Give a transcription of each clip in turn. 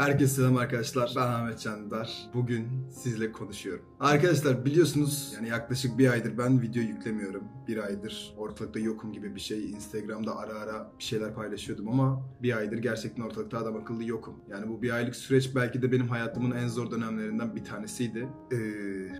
Herkese selam arkadaşlar. Ben Ahmet Candar. Bugün sizle konuşuyorum. Arkadaşlar biliyorsunuz yani yaklaşık bir aydır ben video yüklemiyorum. Bir aydır ortalıkta yokum gibi bir şey. Instagram'da ara ara bir şeyler paylaşıyordum ama bir aydır gerçekten ortalıkta adam akıllı yokum. Yani bu bir aylık süreç belki de benim hayatımın en zor dönemlerinden bir tanesiydi. Ee,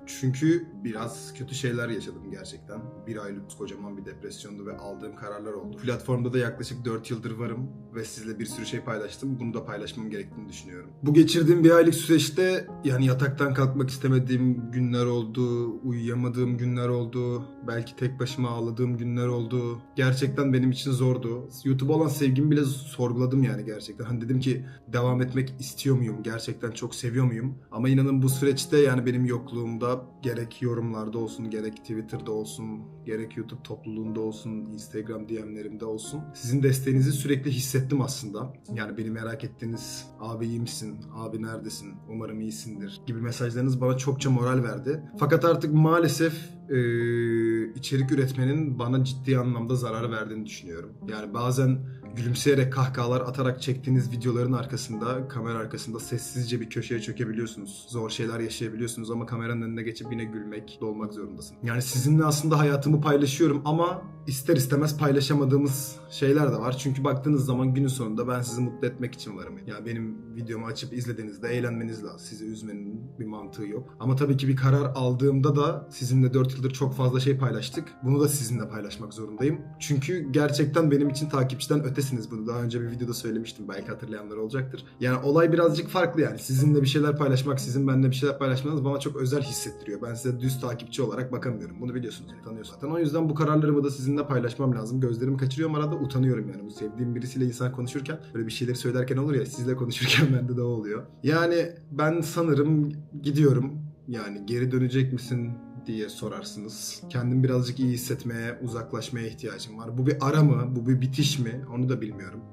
çünkü biraz kötü şeyler yaşadım gerçekten. Bir aylık kocaman bir depresyondu ve aldığım kararlar oldu. Platformda da yaklaşık 4 yıldır varım ve sizle bir sürü şey paylaştım. Bunu da paylaşmam gerektiğini düşünüyorum. Bu geçirdiğim bir aylık süreçte yani yataktan kalkmak istemediğim günler oldu, uyuyamadığım günler oldu, belki tek başıma ağladığım günler oldu. Gerçekten benim için zordu. YouTube'a olan sevgimi bile sorguladım yani gerçekten. Hani dedim ki devam etmek istiyor muyum? Gerçekten çok seviyor muyum? Ama inanın bu süreçte yani benim yokluğumda gerek yorumlarda olsun, gerek Twitter'da olsun, gerek YouTube topluluğunda olsun, Instagram DM'lerimde olsun. Sizin desteğinizi sürekli hissettim aslında. Yani beni merak ettiğiniz, abi iyi misin, abi neredesin, umarım iyisindir gibi mesajlarınız bana çokça moral verdi. Fakat artık maalesef eee, içerik üretmenin bana ciddi anlamda zarar verdiğini düşünüyorum. Yani bazen gülümseyerek kahkahalar atarak çektiğiniz videoların arkasında, kamera arkasında sessizce bir köşeye çökebiliyorsunuz. Zor şeyler yaşayabiliyorsunuz ama kameranın önüne geçip yine gülmek, dolmak zorundasın. Yani sizinle aslında hayatımı paylaşıyorum ama ister istemez paylaşamadığımız şeyler de var. Çünkü baktığınız zaman günün sonunda ben sizi mutlu etmek için varım. Yani benim videomu açıp izlediğinizde eğlenmeniz lazım. Sizi üzmenin bir mantığı yok. Ama tabii ki bir karar aldığımda da sizinle 4 yıldır çok fazla şey paylaştık. Bunu da sizinle paylaşmak zorundayım. Çünkü gerçekten benim için takipçiden ötesiniz. Bunu daha önce bir videoda söylemiştim. Belki hatırlayanlar olacaktır. Yani olay birazcık farklı yani. Sizinle bir şeyler paylaşmak, sizin benimle bir şeyler paylaşmanız bana çok özel hissettiriyor. Ben size düz takipçi olarak bakamıyorum. Bunu biliyorsunuz yani tanıyorsunuz zaten. O yüzden bu kararlarımı da sizinle paylaşmam lazım. Gözlerimi kaçırıyorum arada utanıyorum yani. Bu sevdiğim birisiyle insan konuşurken böyle bir şeyleri söylerken olur ya sizle konuşurken bende de o oluyor. Yani ben sanırım gidiyorum. Yani geri dönecek misin diye sorarsınız. Kendim birazcık iyi hissetmeye, uzaklaşmaya ihtiyacım var. Bu bir ara mı, bu bir bitiş mi onu da bilmiyorum.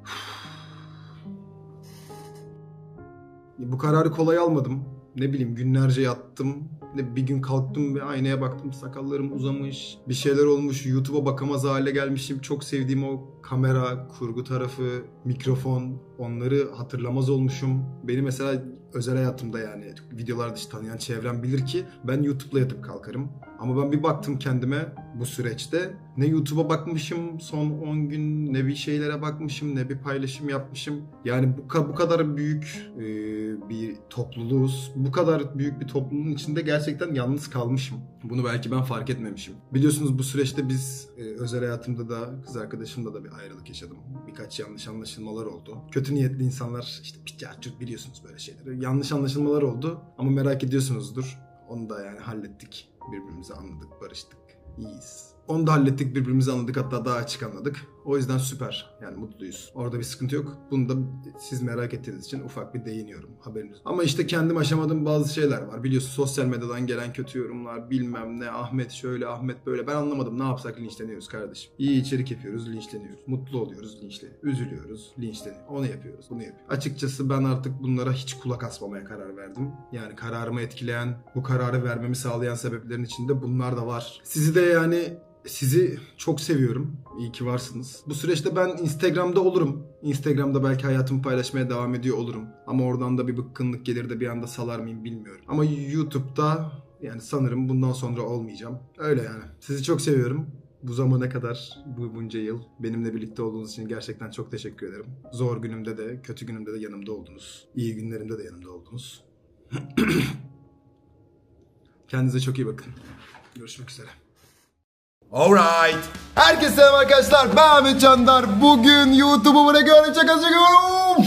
Bu kararı kolay almadım. Ne bileyim günlerce yattım. Ne bir gün kalktım ve aynaya baktım sakallarım uzamış. Bir şeyler olmuş. YouTube'a bakamaz hale gelmişim. Çok sevdiğim o kamera, kurgu tarafı, mikrofon onları hatırlamaz olmuşum. Beni mesela özel hayatımda yani videolar dışı tanıyan çevrem bilir ki ben YouTube'la yatıp kalkarım. Ama ben bir baktım kendime bu süreçte. Ne YouTube'a bakmışım son 10 gün, ne bir şeylere bakmışım, ne bir paylaşım yapmışım. Yani bu, bu kadar büyük e, bir topluluğuz. Bu kadar büyük bir topluluğun içinde gerçekten yalnız kalmışım. Bunu belki ben fark etmemişim. Biliyorsunuz bu süreçte biz e, özel hayatımda da kız arkadaşımla da bir ayrılık yaşadım. Birkaç yanlış anlaşılmalar oldu. Kötü niyetli insanlar işte picahçık biliyorsunuz böyle şeyleri. Yanlış anlaşılmalar oldu ama merak ediyorsunuzdur. Onu da yani hallettik. Birbirimizi anladık, barıştık. İyiyiz. Onu da hallettik, birbirimizi anladık hatta daha açık anladık. O yüzden süper. Yani mutluyuz. Orada bir sıkıntı yok. Bunu da siz merak ettiğiniz için ufak bir değiniyorum. Haberiniz. Ama işte kendim aşamadığım bazı şeyler var. Biliyorsun sosyal medyadan gelen kötü yorumlar, bilmem ne, Ahmet şöyle, Ahmet böyle. Ben anlamadım. Ne yapsak linçleniyoruz kardeşim. İyi içerik yapıyoruz, linçleniyoruz. Mutlu oluyoruz, linçleniyoruz. Üzülüyoruz, linçleniyoruz. Onu yapıyoruz, bunu yapıyoruz. Açıkçası ben artık bunlara hiç kulak asmamaya karar verdim. Yani kararımı etkileyen, bu kararı vermemi sağlayan sebeplerin içinde bunlar da var. Sizi de yani sizi çok seviyorum. İyi ki varsınız. Bu süreçte ben Instagram'da olurum. Instagram'da belki hayatımı paylaşmaya devam ediyor olurum. Ama oradan da bir bıkkınlık gelir de bir anda salar mıyım bilmiyorum. Ama YouTube'da yani sanırım bundan sonra olmayacağım. Öyle yani. Sizi çok seviyorum. Bu zamana kadar, bu bunca yıl benimle birlikte olduğunuz için gerçekten çok teşekkür ederim. Zor günümde de, kötü günümde de yanımda oldunuz. İyi günlerimde de yanımda oldunuz. Kendinize çok iyi bakın. Görüşmek üzere. Alright. Herkese selam arkadaşlar. Ben Ahmet Çandar. Bugün YouTube'u bırakıyorum. Şaka çekiyorum.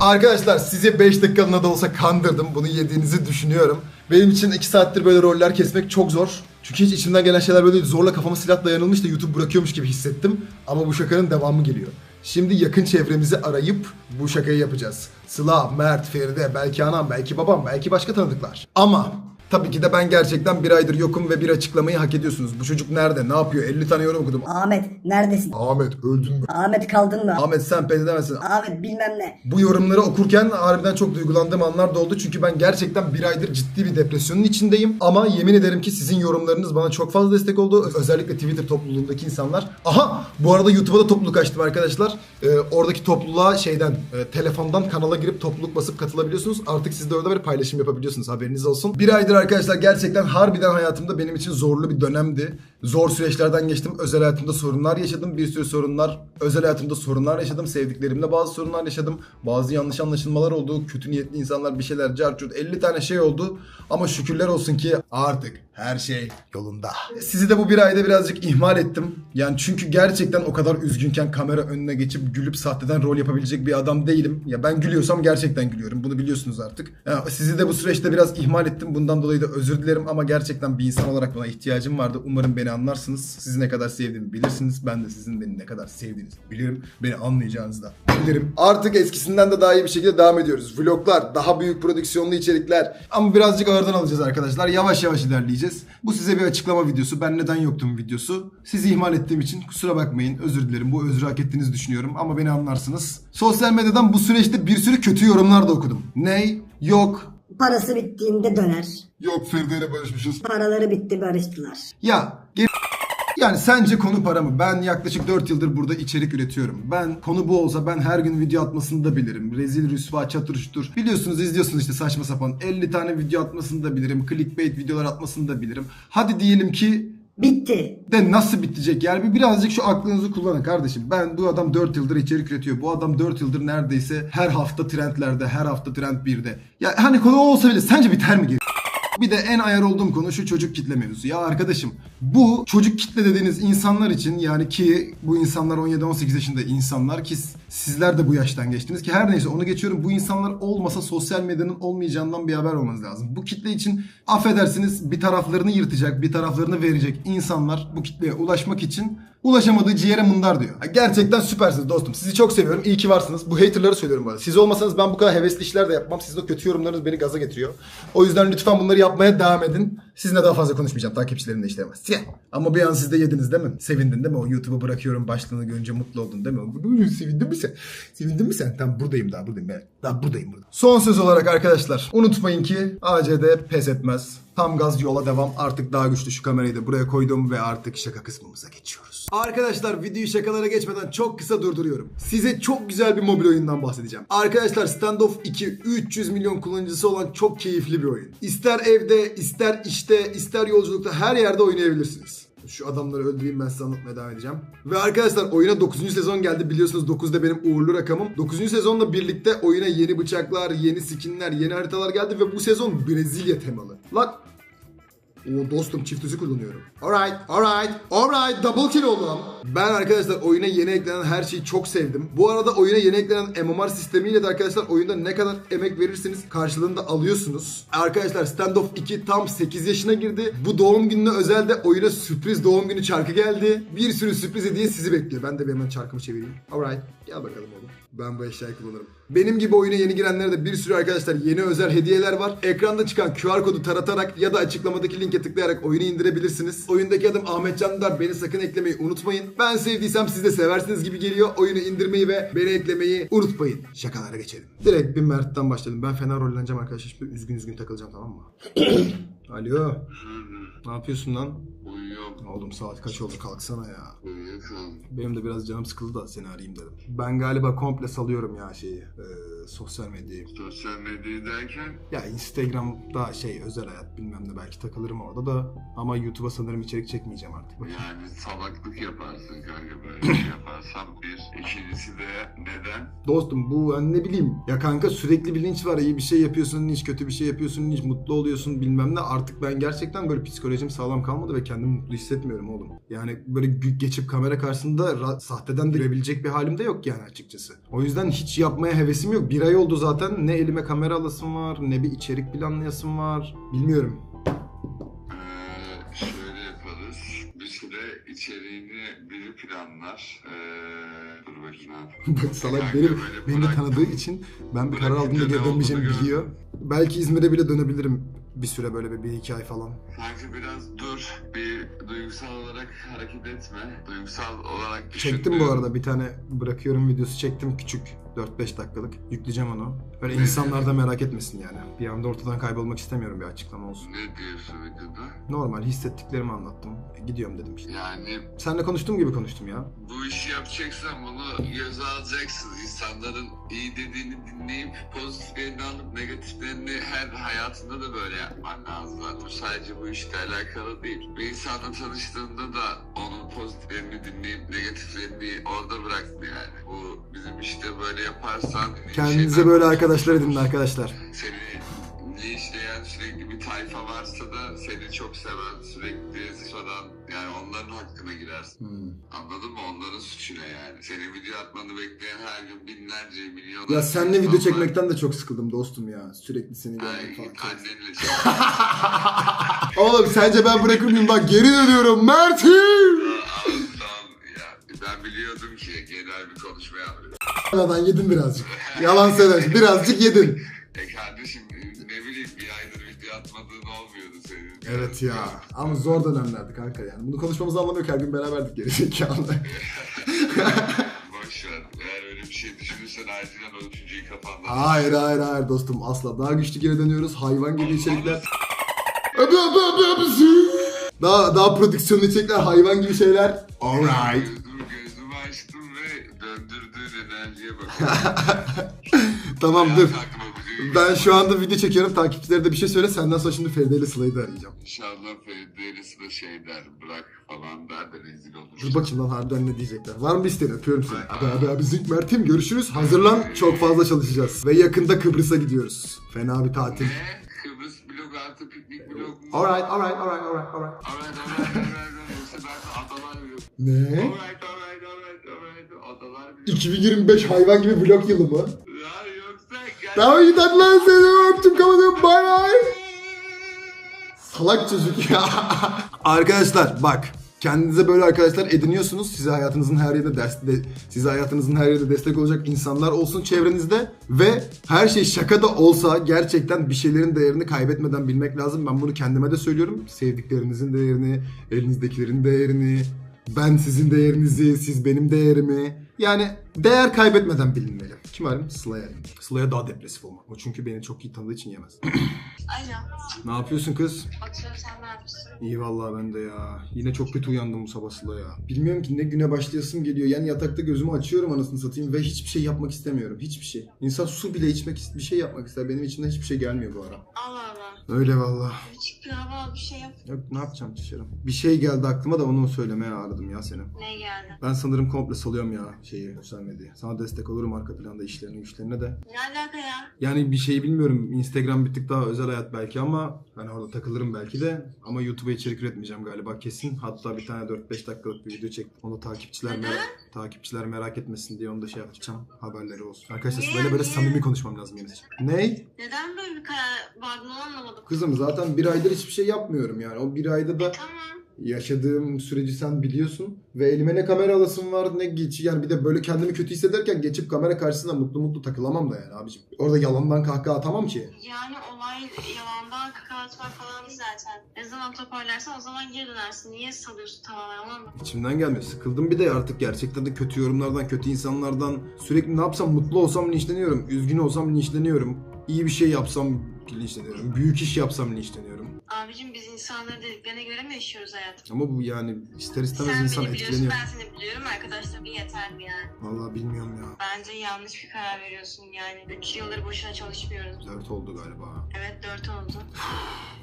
Arkadaşlar sizi 5 dakikalığına da olsa kandırdım. Bunu yediğinizi düşünüyorum. Benim için 2 saattir böyle roller kesmek çok zor. Çünkü hiç içimden gelen şeyler böyle zorla kafama silah dayanılmış da YouTube bırakıyormuş gibi hissettim. Ama bu şakanın devamı geliyor. Şimdi yakın çevremizi arayıp bu şakayı yapacağız. Sıla, Mert, Feride, belki anam, belki babam, belki başka tanıdıklar. Ama Tabii ki de ben gerçekten bir aydır yokum ve bir açıklamayı hak ediyorsunuz. Bu çocuk nerede? Ne yapıyor? 50 tane yorum okudum. Ahmet neredesin? Ahmet öldün mü? Ahmet kaldın mı? Ahmet sen pes edemezsin. Ahmet bilmem ne. Bu yorumları okurken harbiden çok duygulandığım anlar da oldu. Çünkü ben gerçekten bir aydır ciddi bir depresyonun içindeyim. Ama yemin ederim ki sizin yorumlarınız bana çok fazla destek oldu. Özellikle Twitter topluluğundaki insanlar. Aha bu arada YouTube'a da topluluk açtım arkadaşlar. Ee, oradaki topluluğa şeyden e, telefondan kanala girip topluluk basıp katılabiliyorsunuz. Artık siz de orada bir paylaşım yapabiliyorsunuz haberiniz olsun. Bir aydır arkadaşlar gerçekten harbiden hayatımda benim için zorlu bir dönemdi. Zor süreçlerden geçtim. Özel hayatımda sorunlar yaşadım. Bir sürü sorunlar. Özel hayatımda sorunlar yaşadım. Sevdiklerimle bazı sorunlar yaşadım. Bazı yanlış anlaşılmalar oldu. Kötü niyetli insanlar bir şeyler carcut 50 tane şey oldu. Ama şükürler olsun ki artık her şey yolunda. Sizi de bu bir ayda birazcık ihmal ettim. Yani çünkü gerçekten o kadar üzgünken kamera önüne geçip gülüp sahteden rol yapabilecek bir adam değilim. Ya ben gülüyorsam gerçekten gülüyorum. Bunu biliyorsunuz artık. Ya sizi de bu süreçte biraz ihmal ettim. Bundan dolayı da özür dilerim ama gerçekten bir insan olarak buna ihtiyacım vardı. Umarım beni anlarsınız. Sizi ne kadar sevdiğimi bilirsiniz. Ben de sizin beni ne kadar sevdiğinizi bilirim. Beni anlayacağınızı da bilirim. Artık eskisinden de daha iyi bir şekilde devam ediyoruz. Vloglar, daha büyük prodüksiyonlu içerikler. Ama birazcık ağırdan alacağız arkadaşlar. Yavaş yavaş ilerleyeceğiz. Bu size bir açıklama videosu. Ben neden yoktum videosu. Sizi ihmal ettiğim için kusura bakmayın. Özür dilerim. Bu özrü hak ettiğinizi düşünüyorum. Ama beni anlarsınız. Sosyal medyadan bu süreçte bir sürü kötü yorumlar da okudum. Ney? Yok. Parası bittiğinde döner. Yok Feride ile barışmışız. Paraları bitti barıştılar. Ya geri- yani sence konu para mı? Ben yaklaşık 4 yıldır burada içerik üretiyorum. Ben konu bu olsa ben her gün video atmasını da bilirim. Rezil rüsva çatır şutur. Biliyorsunuz izliyorsunuz işte saçma sapan 50 tane video atmasını da bilirim. Clickbait videolar atmasını da bilirim. Hadi diyelim ki Bitti. de nasıl bitecek? Yani bir birazcık şu aklınızı kullanın kardeşim. Ben bu adam 4 yıldır içerik üretiyor. Bu adam 4 yıldır neredeyse her hafta trendlerde, her hafta trend 1'de. Ya hani konu olsa bile sence biter mi geri? Bir de en ayar olduğum konu şu çocuk kitle mevzusu. Ya arkadaşım bu çocuk kitle dediğiniz insanlar için yani ki bu insanlar 17-18 yaşında insanlar ki sizler de bu yaştan geçtiniz ki her neyse onu geçiyorum. Bu insanlar olmasa sosyal medyanın olmayacağından bir haber olmanız lazım. Bu kitle için affedersiniz bir taraflarını yırtacak, bir taraflarını verecek insanlar bu kitleye ulaşmak için ulaşamadığı ciğere mındar diyor. Gerçekten süpersiniz dostum. Sizi çok seviyorum. İyi ki varsınız. Bu haterları söylüyorum bu arada. Siz olmasanız ben bu kadar hevesli işler de yapmam. Sizin o kötü yorumlarınız beni gaza getiriyor. O yüzden lütfen bunları yapmaya devam edin. Sizinle daha fazla konuşmayacağım. Takipçilerim de işlemez. Siyah. Ama bir an siz de yediniz değil mi? Sevindin değil mi? O YouTube'u bırakıyorum başlığını görünce mutlu oldun değil mi? Sevindin mi sen? Sevindin mi sen? Tamam buradayım daha buradayım. Ben. Daha buradayım burada. Son söz olarak arkadaşlar unutmayın ki ACD pes etmez. Tam gaz yola devam. Artık daha güçlü şu kamerayı da buraya koydum ve artık şaka kısmımıza geçiyoruz. Arkadaşlar videoyu şakalara geçmeden çok kısa durduruyorum. Size çok güzel bir mobil oyundan bahsedeceğim. Arkadaşlar Standoff 2 300 milyon kullanıcısı olan çok keyifli bir oyun. İster evde, ister işte, ister yolculukta her yerde oynayabilirsiniz. Şu adamları öldüreyim ben size anlatmaya devam edeceğim. Ve arkadaşlar oyuna 9. sezon geldi. Biliyorsunuz 9'da benim uğurlu rakamım. 9. sezonla birlikte oyuna yeni bıçaklar, yeni skinler, yeni haritalar geldi ve bu sezon Brezilya temalı. Lan o dostum çift hızı kullanıyorum. Alright, alright, alright. Double kill oldum. Ben arkadaşlar oyuna yeni eklenen her şeyi çok sevdim. Bu arada oyuna yeni eklenen MMR sistemiyle de arkadaşlar oyunda ne kadar emek verirseniz karşılığını da alıyorsunuz. Arkadaşlar Standoff 2 tam 8 yaşına girdi. Bu doğum gününe özel de oyuna sürpriz doğum günü çarkı geldi. Bir sürü sürpriz hediye sizi bekliyor. Ben de bir hemen çarkımı çevireyim. Alright. Gel bakalım oğlum. Ben bu eşyayı kullanırım. Benim gibi oyuna yeni girenlere de bir sürü arkadaşlar yeni özel hediyeler var. Ekranda çıkan QR kodu taratarak ya da açıklamadaki linke tıklayarak oyunu indirebilirsiniz. Oyundaki adım Ahmet Candar. Beni sakın eklemeyi unutmayın. Ben sevdiysem siz de seversiniz gibi geliyor. Oyunu indirmeyi ve beni eklemeyi unutmayın. Şakalara geçelim. Direkt bir Mert'ten başladım. Ben fena rolleneceğim arkadaşlar. Şimdi üzgün üzgün takılacağım tamam mı? Alo. Ne yapıyorsun lan? Uyuyorum. Oğlum saat kaç oldu kalksana ya. Uyuyorum. Benim de biraz canım sıkıldı da seni arayayım dedim. Ben galiba komple salıyorum ya şeyi. e, sosyal medyayı. Sosyal medyayı derken Ya Instagram'da şey özel hayat bilmem ne belki takılırım orada da. Ama YouTube'a sanırım içerik çekmeyeceğim artık. yani salaklık yaparsın kanka böyle şey yaparsan bir. İkincisi de neden? Dostum bu ne bileyim. Ya kanka sürekli bir linç var. İyi bir şey yapıyorsun linç, kötü bir şey yapıyorsun linç, mutlu oluyorsun bilmem ne. Artık ben gerçekten böyle psikolojim sağlam kalmadı ve kendimi mutlu hissetmiyorum oğlum. Yani böyle geçip kamera karşısında sahteden de görebilecek bir halim de yok yani açıkçası. O yüzden hiç yapmaya hevesim yok. Bir ay oldu zaten. Ne elime kamera alasım var, ne bir içerik planlayasım var. Bilmiyorum. Ee, şöyle yaparız. Bir süre içeriğini biri planlar. Ee, Bak salak beni, beni de tanıdığı için ben bir karar aldığımda geri dönmeyeceğimi biliyor. Belki İzmir'e bile dönebilirim bir süre böyle bir, bir iki ay falan. Kanka biraz dur. Bir duygusal olarak hareket etme. Duygusal olarak Çektim bu arada bir tane bırakıyorum videosu çektim küçük 4-5 dakikalık. Yükleyeceğim onu. Öyle insanlar da merak etmesin yani. Bir anda ortadan kaybolmak istemiyorum bir açıklama olsun. Ne diyorsun videoda? Normal hissettiklerimi anlattım. E, Gidiyorum dedim işte. Yani Seninle konuştuğum gibi konuştum ya. bu işi yapacaksan bunu göze alacaksın. İnsanların iyi dediğini dinleyip pozitiflerini alıp negatiflerini her hayatında da böyle yapman lazım. Bu sadece bu işle alakalı değil. Bir insanla tanıştığında da onun pozitiflerini dinleyip negatiflerini orada bıraktın yani. Bu bizim işte böyle yaparsan... Kendinize böyle arkadaşlar edinin arkadaşlar. Seni linçleyen sürekli bir tayfa varsa da seni çok seven, onların hakkına girersin. Hmm. Anladın mı? Onların suçu ne yani? Senin video atmanı bekleyen her gün binlerce, milyonlarca Ya seninle video çekmekten de çok sıkıldım dostum ya. Sürekli seni görmek falan. annenle çek. Oğlum sence ben bırakır mıyım? Bak geri dönüyorum Mert'im. Tamam ya. Ben biliyordum ki genel bir konuşma yapıyorum. Aradan yedin birazcık. Yalan söylüyorsun. Birazcık yedin. E kardeşim Evet ya. Ama zor dönemlerdi kanka yani. Bunu konuşmamızı anlamıyor ki her gün beraberdik geri zekalı. Boş ver. Eğer öyle bir şey düşünürsen acilen o üçüncüyü kafandan. hayır hayır hayır dostum asla. Daha güçlü geri dönüyoruz. Hayvan gibi içerikler. Öpü öpü öpü öpü. Daha, daha prodüksiyonlu içerikler, hayvan gibi şeyler. Alright. Gözümü, gözümü açtım ve döndürdüğün enerjiye bakıyorum. Tamam dur. Aklıma Ben şu anda video çekiyorum. Takipçilere de bir şey söyle. Senden sonra şimdi Feride ile Sıla'yı da arayacağım. İnşallah Feride'lisi de şey der bırak falan der de rezil olur. Dur bakayım lan harbiden ne diyecekler. Var mı bir isteğin? Öpüyorum seni. Abi abi abi Zink Mert'im görüşürüz. Hazırlan. Çok fazla çalışacağız. Ve yakında Kıbrıs'a gidiyoruz. Fena bir tatil. Ne? Kıbrıs blog artı piknik blog mu? Alright alright alright alright alright. Alright alright alright. Yoksa ben adalar biliyorum. Ne? Alright alright alright alright. Adalar biliyorum. 2025 hayvan gibi vlog yılı mı? Git hadi lan seni öptüm kapatıyorum bay bay. Salak çocuk ya. Arkadaşlar bak kendinize böyle arkadaşlar ediniyorsunuz. Size hayatınızın her yerinde ders de, size hayatınızın her yerinde destek olacak insanlar olsun çevrenizde ve her şey şaka da olsa gerçekten bir şeylerin değerini kaybetmeden bilmek lazım. Ben bunu kendime de söylüyorum. Sevdiklerinizin değerini, elinizdekilerin değerini, ben sizin değerinizi, siz benim değerimi. Yani değer kaybetmeden bilinmeli. Kim arayayım? Sıla'ya. Sıla'ya daha depresif olmak. O çünkü beni çok iyi tanıdığı için yemez. Alo. ne yapıyorsun kız? Oturuyorum sen ne yapıyorsun? İyi vallahi ben de ya. Yine çok kötü uyandım bu sabah Sıla ya. Bilmiyorum ki ne güne başlayasım geliyor. Yani yatakta gözümü açıyorum anasını satayım ve hiçbir şey yapmak istemiyorum. Hiçbir şey. İnsan su bile içmek, bir şey yapmak ister. Benim içimden hiçbir şey gelmiyor bu ara. Allah Allah. Öyle vallahi. Çık bir hava al bir şey yap. Yok ne yapacağım dışarı? Bir şey geldi aklıma da onu söylemeye aradım ya seni. Ne geldi? Ben sanırım komple salıyorum ya şeyi sosyal medyayı. Sana destek olurum arka planda işlerine güçlerine de. Ne alaka ya? Yani bir şey bilmiyorum. Instagram bir tık daha özel hayat belki ama ben orada takılırım belki de. Ama YouTube'a içerik üretmeyeceğim galiba kesin. Hatta bir tane 4-5 dakikalık bir video çektim. Onu takipçiler merak, takipçiler merak etmesin diye onu da şey yapacağım. Haberleri olsun. Arkadaşlar Niye? böyle böyle Niye? samimi konuşmam lazım yine. Ney? Neden böyle bir karar onu anlamadım. Kızım zaten bir aydır hiçbir şey yapmıyorum yani. O bir ayda da Tamam. Yaşadığım süreci sen biliyorsun. Ve elime ne kamera alasım var ne geç yani bir de böyle kendimi kötü hissederken geçip kamera karşısında mutlu mutlu takılamam da yani abicim. Orada yalandan kahkaha atamam ki. Yani olay yalandan kaka atmak falan zaten. Ne zaman toparlarsan o zaman geri dönersin. Niye salıyorsun tamamen anlamadım. İçimden gelmiyor. Sıkıldım bir de artık gerçekten de kötü yorumlardan, kötü insanlardan. Sürekli ne yapsam mutlu olsam linçleniyorum. Üzgün olsam linçleniyorum. İyi bir şey yapsam linçleniyorum. Büyük iş yapsam linçleniyorum. Abicim biz insanların dediklerine göre mi yaşıyoruz hayatım? Ama bu yani ister istemez Sen insan beni biliyorsun etkileniyor. ben seni biliyorum. Arkadaşlarım yeter mi yani? Vallahi bilmiyorum ya. Bence yanlış bir karar veriyorsun yani. 3 yıldır boşuna çalışmıyoruz. Dört oldu galiba. Evet 4 oldu.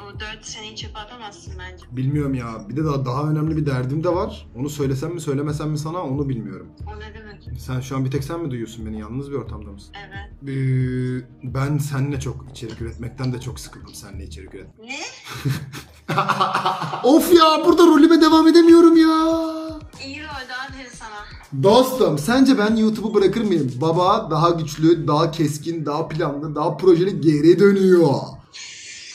O 4 seneyi çöpe atamazsın bence. Bilmiyorum ya. Bir de daha, daha önemli bir derdim de var. Onu söylesem mi söylemesem mi sana onu bilmiyorum. O ne demek? Sen şu an bir tek sen mi duyuyorsun beni? Yalnız bir ortamda mısın? Evet. Ee, ben seninle çok içerik üretmekten de çok sıkıldım seninle içerik üret. Ne? of ya burada rolüme devam edemiyorum ya. İyi rolde aferin sana. Dostum sence ben YouTube'u bırakır mıyım? Baba daha güçlü, daha keskin, daha planlı, daha projeli geri dönüyor.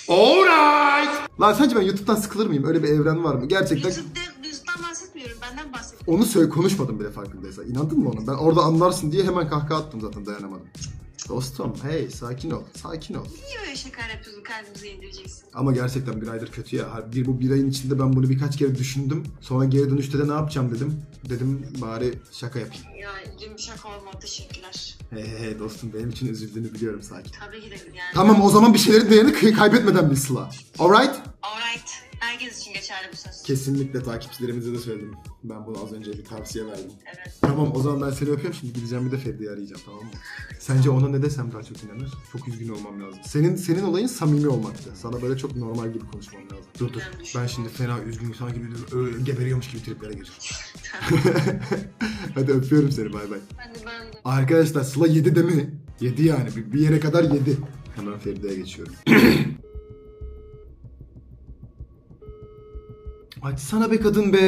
Alright. Lan sence ben YouTube'dan sıkılır mıyım? Öyle bir evren var mı? Gerçekten YouTube'da, YouTube'dan bahsetmiyorum. Benden bahsediyorum. Onu söyle konuşmadım bile farkındaysa. İnandın mı ona? Ben orada anlarsın diye hemen kahkaha attım zaten dayanamadım. Dostum hey sakin ol. Sakin ol. Niye böyle şaka yapıyorsun kalbimizi indireceksin? Ama gerçekten bir aydır kötü ya. Bir, bu bir ayın içinde ben bunu birkaç kere düşündüm. Sonra geri dönüşte de ne yapacağım dedim. Dedim bari şaka yapayım. Ya yumuşak olma teşekkürler. Hey hey hey dostum benim için üzüldüğünü biliyorum sakin. Tabii ki de yani. Tamam o zaman bir şeylerin değerini kay- kaybetmeden bil Sıla. Alright? Alright. Herkes için geçerli bu söz. Kesinlikle takipçilerimize de söyledim. Ben bunu az önce bir tavsiye verdim. Evet. Tamam o zaman ben seni öpüyorum şimdi gideceğim bir de Ferdi'yi arayacağım tamam mı? Sence ona ne desem daha çok inanır? Çok üzgün olmam lazım. Senin senin olayın samimi olmaktı. Sana böyle çok normal gibi konuşmam lazım. Dur dur. Ben şimdi fena üzgün sanki bir ö- geberiyormuş gibi triplere gireceğim. Hadi öpüyorum seni bay bay. De ben de. Arkadaşlar Sıla 7 de mi? 7 yani bir, bir yere kadar 7. Hemen Feride'ye geçiyorum. Açsana be kadın be.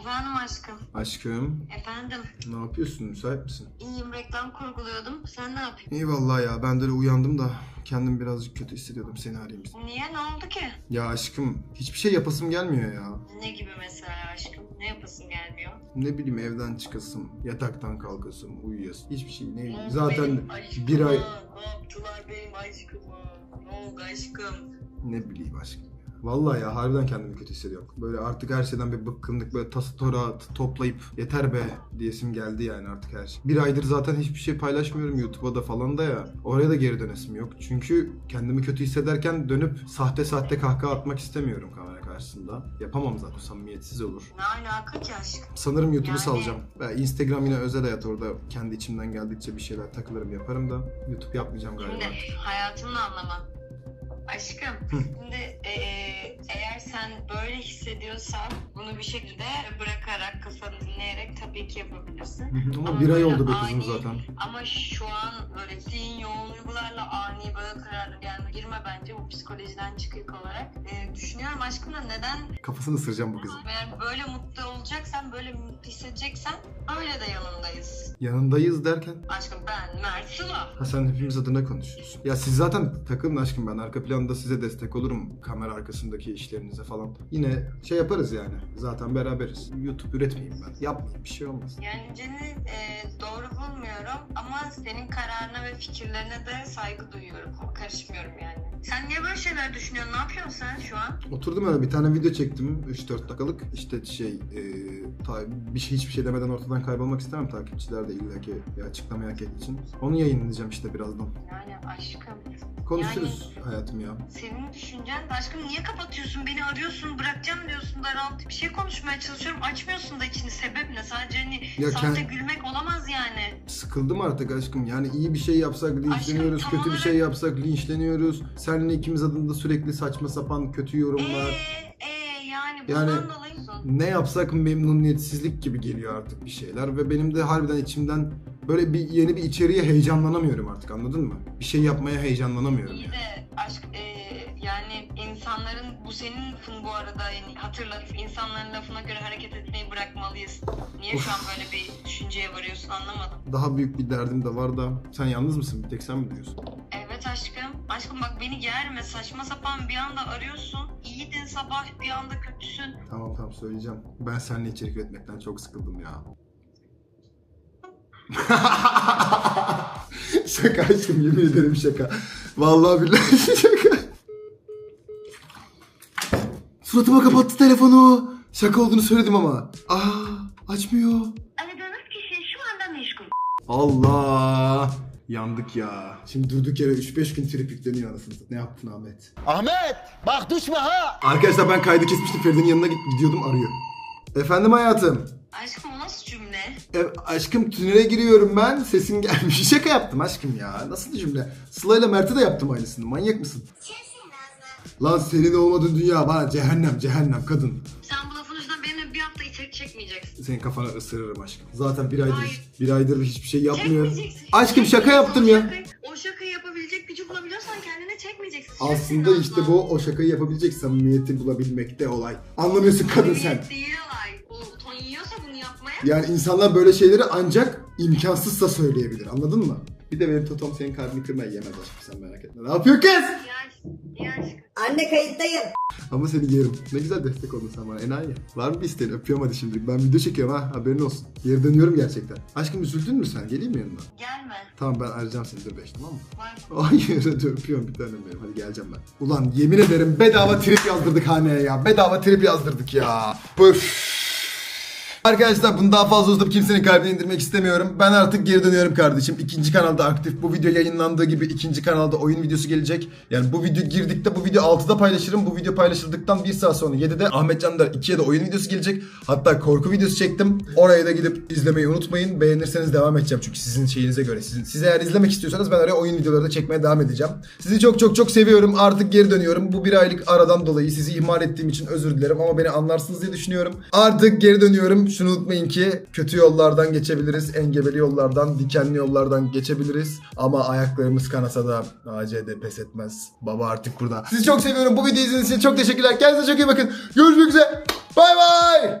Efendim aşkım. Aşkım Efendim. ne yapıyorsun müsait misin? İyiyim reklam kurguluyordum. Sen ne yapıyorsun? İyi vallahi ya ben de öyle uyandım da kendimi birazcık kötü hissediyordum seni arayayım. Niye? Ne oldu ki? Ya aşkım hiçbir şey yapasım gelmiyor ya. Ne gibi mesela aşkım? Ne yapasın gelmiyor? Ne bileyim evden çıkasım, yataktan kalkasım, uyuyasım. Hiçbir şey ne bileyim. Zaten benim bir ay Ne yaptılar benim aşkıma? Ne oldu aşkım? ne bileyim aşkım. Vallahi ya harbiden kendimi kötü hissediyorum. Böyle artık her şeyden bir bıkkınlık böyle tası tora toplayıp yeter be diyesim geldi yani artık her şey. Bir aydır zaten hiçbir şey paylaşmıyorum YouTube'a da falan da ya. Oraya da geri dönesim yok. Çünkü kendimi kötü hissederken dönüp sahte sahte kahkaha atmak istemiyorum kamera karşısında. Yapamam zaten samimiyetsiz olur. Ne alaka ki aşkım? Sanırım YouTube'u Yani- salacağım. Ve Instagram yine özel hayat orada kendi içimden geldikçe bir şeyler takılırım yaparım da YouTube yapmayacağım galiba. Şimdi hayatımı anlamam. Aşkım, şimdi eee, eğer sen böyle hissediyorsan bunu bir şekilde bırakarak, kafanı dinleyerek tabii ki yapabilirsin. Ama Ama bir ay oldu be kızım ani- zaten. Ama şu an böyle zihin yoğun duygularla ani böyle kararlı gelme girme bence bu psikolojiden çıkık olarak. Eee, düşünüyorum aşkım da neden Kafasını ısıracağım bu kızın. eğer böyle mutlu olacaksan, böyle mutlu hissedeceksen öyle de yanındayız. Yanındayız derken Aşkım ben Mert Sıla. Ha sen hepimiz adına konuşuyorsun. Ya siz zaten takılın aşkım ben arka planda size destek olurum. Kamera arkasındaki işlerinize falan. Yine şey yaparız yani. Zaten beraberiz. YouTube üretmeyeyim ben. Yapmayayım bir şey olmaz. Yani Cen'i e, doğru bulmuyorum ama senin kararına ve fikirlerine de saygı duyuyorum. Karışmıyorum yani. Sen niye böyle şeyler düşünüyorsun? Ne yapıyorsun sen şu an? Oturdum öyle bir tane video çektim 3-4 dakikalık. İşte şey e, ta- bir şey hiçbir şey demeden ortadan kaybolmak istemem takipçiler de illaki bir açıklama hak ettiği için. Onu yayınlayacağım işte birazdan. Yani aşkım. Konuşuruz hayatım ya. Senin düşüncen de aşkım niye kapatıyorsun? Beni arıyorsun, bırakacağım diyorsun daraltı. Bir şey konuşmaya çalışıyorum. Açmıyorsun da içini. Sebep ne? Sadece hani Ya sahte kend- gülmek olamaz yani. Sıkıldım artık aşkım. Yani iyi bir şey yapsak linçleniyoruz, tam kötü bir olarak- şey yapsak linçleniyoruz. Seninle ikimiz adında sürekli saçma sapan kötü yorumlar. Ee, yani Yani- Ne yapsak memnuniyetsizlik gibi geliyor artık bir şeyler ve benim de harbiden içimden böyle bir yeni bir içeriğe heyecanlanamıyorum artık anladın mı? Bir şey yapmaya heyecanlanamıyorum İyi yani. de aşk e, yani insanların bu senin lafın bu arada yani hatırlat insanların lafına göre hareket etmeyi bırakmalıyız. Niye şu an böyle bir düşünceye varıyorsun anlamadım. Daha büyük bir derdim de var da sen yalnız mısın? Bir tek sen mi diyorsun? Evet aşkım. Aşkım bak beni germe saçma sapan bir anda arıyorsun. İyiydin sabah bir anda kötüsün. Tamam tamam söyleyeceğim. Ben seninle içerik üretmekten çok sıkıldım ya. şaka aşkım yemin ederim şaka. Vallahi billahi şaka. Suratıma kapattı telefonu. Şaka olduğunu söyledim ama. Aa açmıyor. Aradığınız kişi şu anda meşgul. Allah. Yandık ya. Şimdi durduk yere 3-5 gün trip yükleniyor anasını. Ne yaptın Ahmet? Ahmet bak düşme ha. Arkadaşlar ben kaydı kesmiştim. Feride'nin yanına gidiyordum arıyor. Efendim hayatım. Aşkım o nasıl cümle? E, aşkım tünele giriyorum ben. Sesin gelmiş. Şaka yaptım aşkım ya. Nasıl cümle? Sıla ile Mert'e de yaptım aynısını. Manyak mısın? Lan senin olmadığın dünya bana cehennem cehennem kadın. Sen çekmeyeceksin. Senin kafana ısırırım aşkım. Zaten bir aydır Hayır. bir aydır hiçbir şey yapmıyorum. Çekmeyeceksin. Aşkım şaka yaptım O ya. şakayı- o şakayı yapabilecek gücü bulabiliyorsan kendine çekmeyeceksin. Aslında işte bu o şakayı yapabilecek samimiyeti bulabilmekte olay. Anlamıyorsun kadın sen. Değil olay. O ton yiyorsa bunu yapmaya. Yani insanlar böyle şeyleri ancak imkansızsa söyleyebilir. Anladın mı? Bir de benim totom senin kalbini kırmayı yemez aşkım sen merak etme. Ne yapıyor kız? Aşk- iyi aşkım. Anne kayıttayım. Ama seni yerim. Ne güzel destek oldun sen bana enayi. Var mı bir isteğin? Öpüyorum hadi şimdilik. Ben video çekiyorum ha haberin olsun. Geri dönüyorum gerçekten. Aşkım üzüldün mü sen? Geleyim mi yanına? Gelme. Tamam ben arayacağım seni de 5 tamam mı? Hayır hadi öpüyorum bir tanem benim. Hadi geleceğim ben. Ulan yemin ederim bedava trip yazdırdık haneye ya. Bedava trip yazdırdık ya. Püf. Arkadaşlar bunu daha fazla uzatıp kimsenin kalbine indirmek istemiyorum. Ben artık geri dönüyorum kardeşim. İkinci kanalda aktif. Bu video yayınlandığı gibi ikinci kanalda oyun videosu gelecek. Yani bu video girdikte bu video 6'da paylaşırım. Bu video paylaşıldıktan 1 saat sonra 7'de Ahmet Candar 2'ye de oyun videosu gelecek. Hatta korku videosu çektim. Oraya da gidip izlemeyi unutmayın. Beğenirseniz devam edeceğim çünkü sizin şeyinize göre. Sizin, siz eğer izlemek istiyorsanız ben oraya oyun videoları da çekmeye devam edeceğim. Sizi çok çok çok seviyorum. Artık geri dönüyorum. Bu bir aylık aradan dolayı sizi ihmal ettiğim için özür dilerim ama beni anlarsınız diye düşünüyorum. Artık geri dönüyorum. Şunu unutmayın ki kötü yollardan geçebiliriz. Engebeli yollardan, dikenli yollardan geçebiliriz. Ama ayaklarımız kanasa da ACD pes etmez. Baba artık burada. Sizi çok seviyorum. Bu videoyu izlediğiniz için çok teşekkürler. Kendinize çok iyi bakın. Görüşmek üzere. Bay bay.